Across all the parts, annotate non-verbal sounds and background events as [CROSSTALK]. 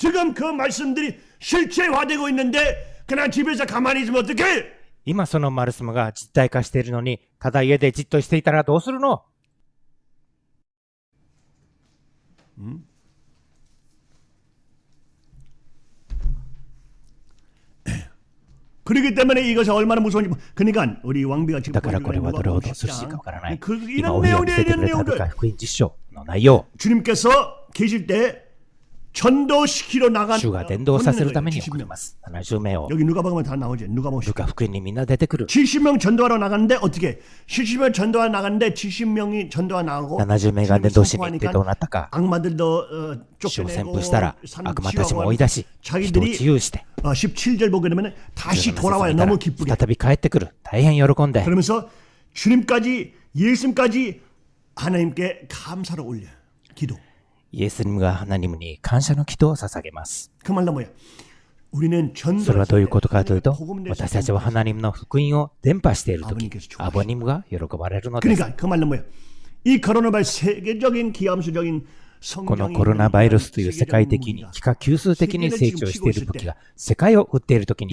지금 그 말씀들이 실체화되고 있는데 그냥 집에서 가만히 있으면 어떡해? 今その丸様が実体化しているのに、ただ家でじっとしていたらどうするの [CLEARS THROAT] 그렇기 때문에 이것이 얼마나 무서운지 그러니까 우리 왕비가 지금 だからこれはどれほど 보여주는 恐ろしいかわからない。 그 今、 이런 お部屋を見 내용들 せてく 이런 れたル 내용들 カ福音実書の内容。 주님께서 계실 때 전도시키러 나간 主が伝道させるために 70 送り 명. ます。70名を。 여기 누가 보면 다 나오지 누가 보면 ルカ福音にみんな出てくる。 70명 전도하러 나갔는데 어떻게 70명 전도하러 나갔는데 70명이 전도하 나가고 70名が伝道しに行ってどうなったか。 악마들도 어, 主を宣 쫓겨내고 布したら 산 悪魔たちも 치유하고 追い出し、人を 자기들이 自由して、 어, 17절 보게 되면 다시 17節 돌아와요 見たら 너무 기쁘게 再び帰ってくる。大変喜んで。 그러면서 주님까지 예수님까지 하나님께 감사를 올려 기도 イエス様がハナニムに感謝の祈祷を捧げます。 그 말은 뭐야 우리는 それ 전도를 はどういうことかというと 복음 、 내서 私たちはハナニムの福音を伝播しているとき 아버님께서、 좋아하시죠. アボニムが喜ばれるのです。 그러니까 그 말은 뭐야 이 코로나 바이러스 세계적인 기암수적인 このコロナバイルスという世界的に、幾何級数的に成長している武器が世界を撃っているときに、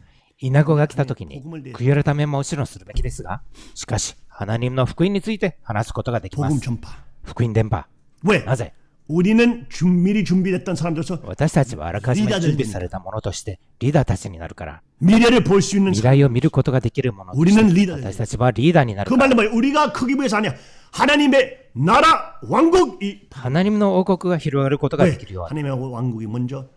イナゴが来た時に、悔い改めももちろんするべきですが、しかし、ハナニムの福音について話すことができま 복음 す。 전파 福音伝播。 왜 なぜ 우리는 준, 미리 준비됐던 사람들로서 私たちはあらかじめ準備されたものとして、リーダーたちになるから、 미래를 볼 수 있는 未 사람 来を見ることができるものと 우리는 し 리더 て、私たちはリーダーになる 그 から。 말은 뭐예요? 우리가 크기 위해서 아니야 하나님의 나라 왕국이 ハナニムの王国が広がることが 왜 できるように。 하나님의 왕국이 먼저 사람들의 마음에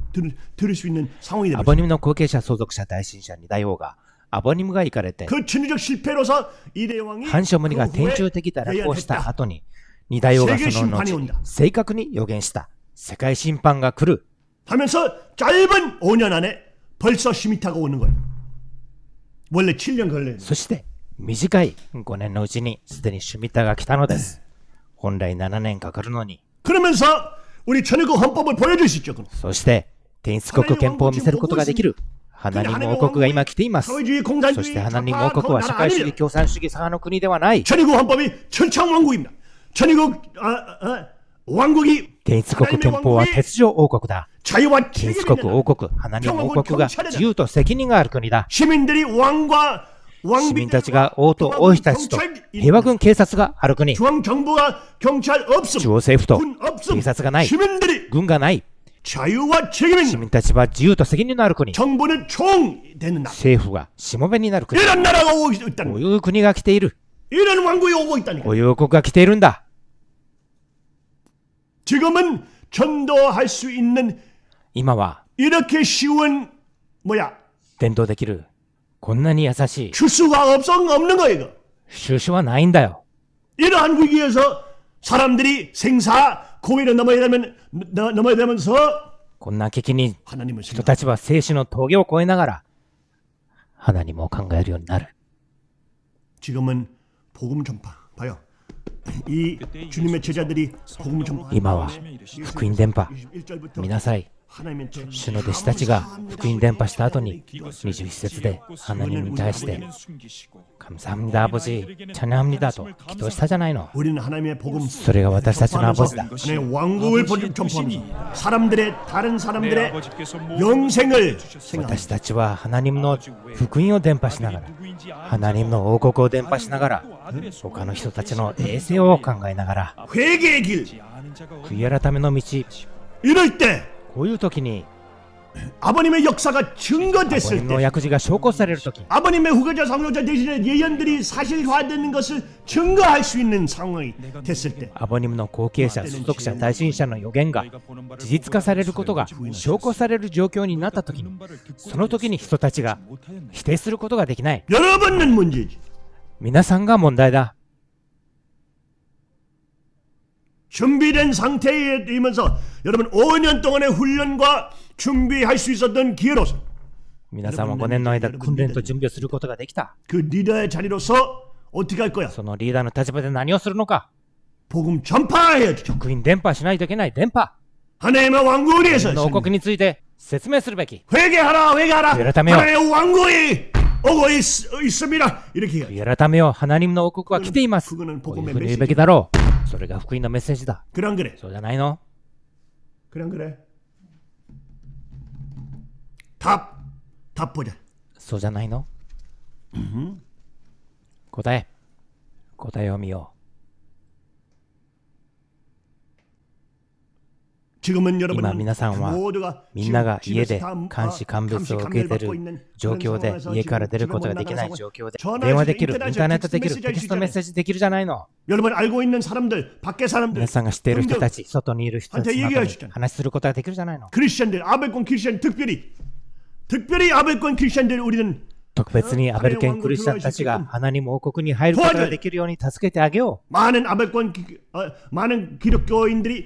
들, 들을 수 있는 상황이 ア 되고 ボニムの後継者、相続者、大信者、二大王が、アボニムが行かれて、 그 천주적 실패로서 이대 왕이 ハンショムニが 그 天 후에 中的堕落をした 예언했다. 後に、二大王がその 세계심판이 後 온다 に正確に予言した。世界審判が来る。 하면서 짧은 5년 안에 벌써 시미타가 오는 거예요. 원래 7년 걸려요. そして、短い5年のうちにすでにシュミッターが来たのです。本来7年かかるのに。 그러면서 우리 천의국 헌법을 보여줄 수 있죠. 그럼. そして、 天津国憲法を見せることができる。花人王国が今来ています。そして花人王国は社会主義共産主義さの国ではない。天津国憲法は鉄条王国だ。天津国王国、花人王国が自由と責任がある国だ。市民たちが王と王妃たちと平和軍警察がある国。中央政府と警察がない。軍がない。 자유와 市 책임입니다. 民たちは自由と責任のある国。 정부는 총 되는 나라. 政府がしもべになる国。 이런 나라가 오고 있다는 こ 거예요. ういう国が来ている。 이런 왕국이 오고 있다는 こ 거예요. ういう王国が来ているんだ。 지금은 전도할 수 있는 今は 이렇게 쉬운 뭐야 伝道できる。こんなに優しい。 추수가 없어 없는 거예요. 이거. 収集はないんだよ。 이러한 위기에서 사람들이 생사 고비를 넘어야 되면 너- 넘어야 되면서 こんな危機に 하나님을 人 생각. たちは生死の峠を越えながら、花にも考えるようになる。 지금은 복음 전파. 봐요. 이 주님의 제자들이 복음 전파. 今は福音伝播。 21절부터 見なさい。 主の弟子たちが福音伝播した後に21節で花に対して「神様だアボジーチャネハミだ」と祈祷したじゃないのそれが私たちのアボジだ私たちは花の福音を伝播しながら花の王国を伝播しながら他の人たちの衛生を考えながら悔い改めの道こういう時に 아버님의 역사가 증거됐을 母の 때 薬事が証拠されるとき 아버님의 후계자 상속자 대신에 예언들이 사실화되는 것을 증거할 수 있는 상황이 됐을 때 アボニムの後継者、相続者、大信者の予言が事実化されることが証拠される状況になったときに、その時に人たちが否定することができない。 여러분은 문제지 皆さんが問題だ。 준비된 상태에 있면서 여러분 5년 동안의 훈련과 준비할 수 있었던 기회로서 皆さんも5年の間、訓練と準備をすることができた。 그 리더의 자리로서 어떻게 할 거야? そのリーダーの立場で何をするのか。 복음 전파해야죠. 福音伝播しないといけない。伝播。 하나님의 왕국에 대해서 の王国について説明するべき。 회개하라 회개하라 회개하라며. 하나님의 왕국이 오고 있, 있습니다 이렇게 해야죠. 改めよう、花任の王国は来ています。 그거는 こういう 복음의 ふうに言う 메시지 べきだろう。 それが福音のメッセージだ。クラングレ。そうじゃないの？クラングレ。タッ、タッポじゃ。そうじゃないの、うん、答え、答えを見よう。今皆さんはみんなが家で監視鑑別を受けている状況で家から出ることができない状況で電話できる、インターネットできる、テキストメッセージできるじゃないの。皆さんが知っている人たち、外にいる人たちに話することができるじゃないの。特別にアベルケンクリスチャンたちが花にも王国に入ることができるように助けてあげよう。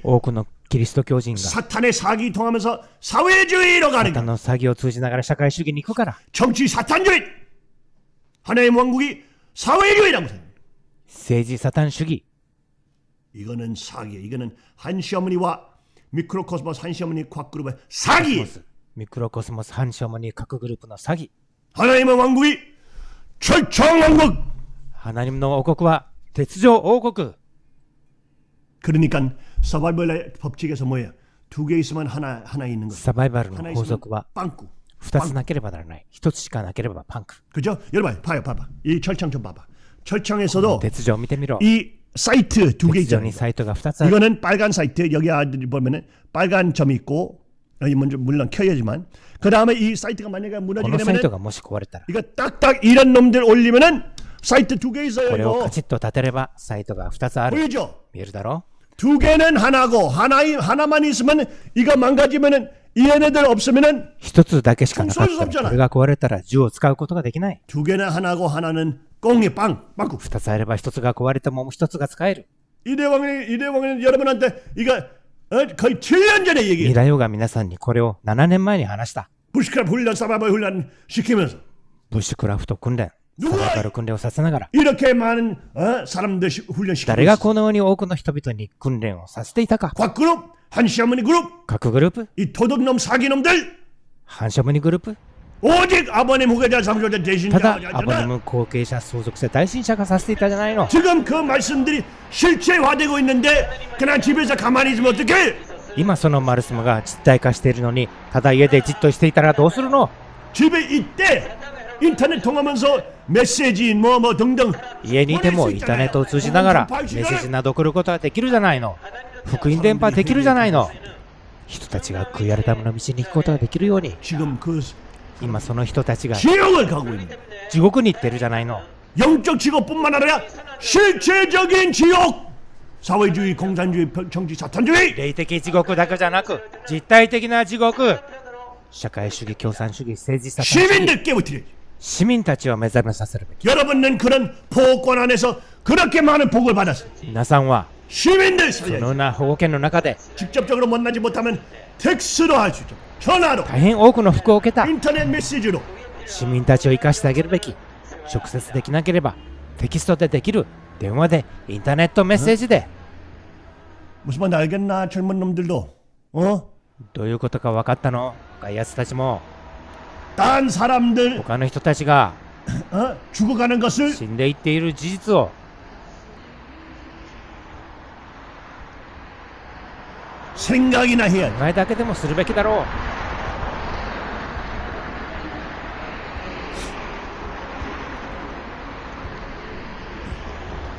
多くのキリスト教人が 사탄의 사기 통하면서 사회주의로 가는 他 거야. の詐欺を通じながら社会主義に行くから、 정치 사탄주의 하나님 왕국이 사회주의라고 생각해. 政治サタン主義。 이거는 사기야. 이거는 한 시어머니와 미크로코스모스 한 시어머니 곽그룹의 사기. ミクロコスモス反ショモニ各グループの詐欺。 하나님의 왕국이 철창 왕국. 花任の王国は鉄条王国。 그러니까 서바이벌의 법칙에서 뭐예요? 두 개 있으면 하나 하나 있는 거. サバイバルの 하나 法 있으면 則は 빵꾸. 2つなければならない。1つしかなければパンク。 그죠? 여러분 봐요, 봐봐. 이 철창 좀 봐봐. 철창에서도 鉄条を見てみろ。 이 사이트 두 개 鉄条 있잖아요. にサイトが2つある。 이거는 빨간 사이트 여기 아들이 보면은 빨간 점이 있고 여기 먼저 물론 켜야지만 그 다음에 이 사이트가 만약에 こ 무너지게 のサイト 되면은 がもし壊れたら、 이거 딱딱 이런 놈들 올리면은 사이트 두 개 있어요 これを 이거 カチッと立てればサイトが2つある。 보이죠? 見えるだろ 두 개는 하나고 하나 하나만 있으면 이거 망가지면은 이 얘네들 없으면은 1つだけしかなかっそうそうそうたら、これが壊れたら銃を使うことができない。 두 개는 하나고 하나는 꽁이 빵 빵꾸 2つあれば1つが壊れてももう1つが使える。 이대왕이 이대왕은 여러분한테 이거 어? 거의 7년 전에 얘기해 未来王が皆さんにこれを7年前に話した。 부시크랍 훈련 사바바 훈련 시키면서 ブッシュクラフト訓練、うわ サバイバル訓練をさせながら、 이렇게 많은 어? 사람들 시- 훈련 시키고 誰が 있어. このように多くの人々に訓練をさせていたか。 곽 그룹 한 시어머니 그룹 各グループ、 이 도둑놈 사기놈들 反射ムニグループ、 오직 아버님 후계자 상조자 대신 ただ 자 アボニム後継者相続者大信者がさせていたじゃないの。 지금 그 말씀들이 실체화되고 있는데 그냥 집에서 가만히 있으면 어떡해 今そのマルスムが実体化しているのに、ただ家でじっとしていたらどうするの 집에 있대 인터넷 통하면서 메시지 뭐 뭐 등등 家にいてもインターネットを通じながらメッセージなど送ることができるじゃないの。福音伝播できるじゃないの。人たちが悔い改めの道に行くことができるように、 지금 그 今その人たちが 지역을 가고 있는 地獄に行ってるじゃないの。 영적 지옥뿐만 아니라 실체적인 지옥 사회주의 공산주의 정치 사탄주의 霊的地獄だけじゃなく、実体的な地獄。社会主義、共産主義、政治サタン主義 시민들 깨우치려 市民 たちを目覚めさせるべき。 여러분은 그런 보호권 안에서 그렇게 많은 복을 받았어요 皆さんは、 시민들 そ 살려 のような保護権の中で、 직접적으로 만나지 못하면 텍스로 할 수 있죠 전화로 大変多くの福を受けた。 인터넷 메시지로 市民たちを生かしてあげるべき。直接できなければ、テキストでできる。電話で、インターネットメッセージで。 무슨 말인지 알겠나 젊은 놈들도 어? どういうことか分かったの若いやつたちも、 딴 사람들 他の人たちが 어? 죽어가는 것을 死んでいっている事実を、 생각이나 해야 돼 考えだけでもするべきだろう。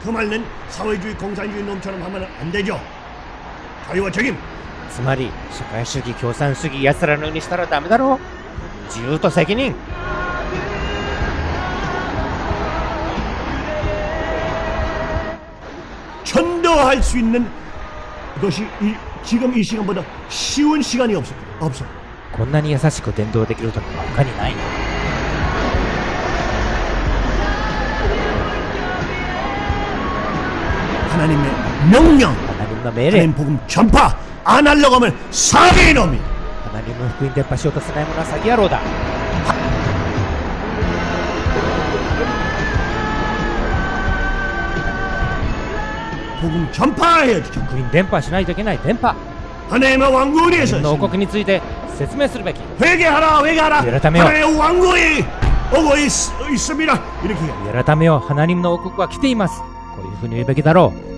그 말은 사회주의 공산주의 놈처럼 하면 안 되죠 자유와 책임 つまり社会主義共産主義奴らのようにしたらダメだろ 自由と責任 전도할 수 있는 것이 이, 지금 이 시간보다 쉬운 시간이 없어. 없어. こんなに優しく伝道できる時は他にない 하나님의 명령, ハナニムの命令 하나님 복음 전파 안 하려고 하면 사기의 놈이. 何も福音伝播しようとしない者は詐欺野郎だ。キャンパー福音伝播しないといけない伝播。自ンの王国について説明するべき。改めよう。ためよう。ハナニムの王国は来ています。こういうふうに言うべきだろう。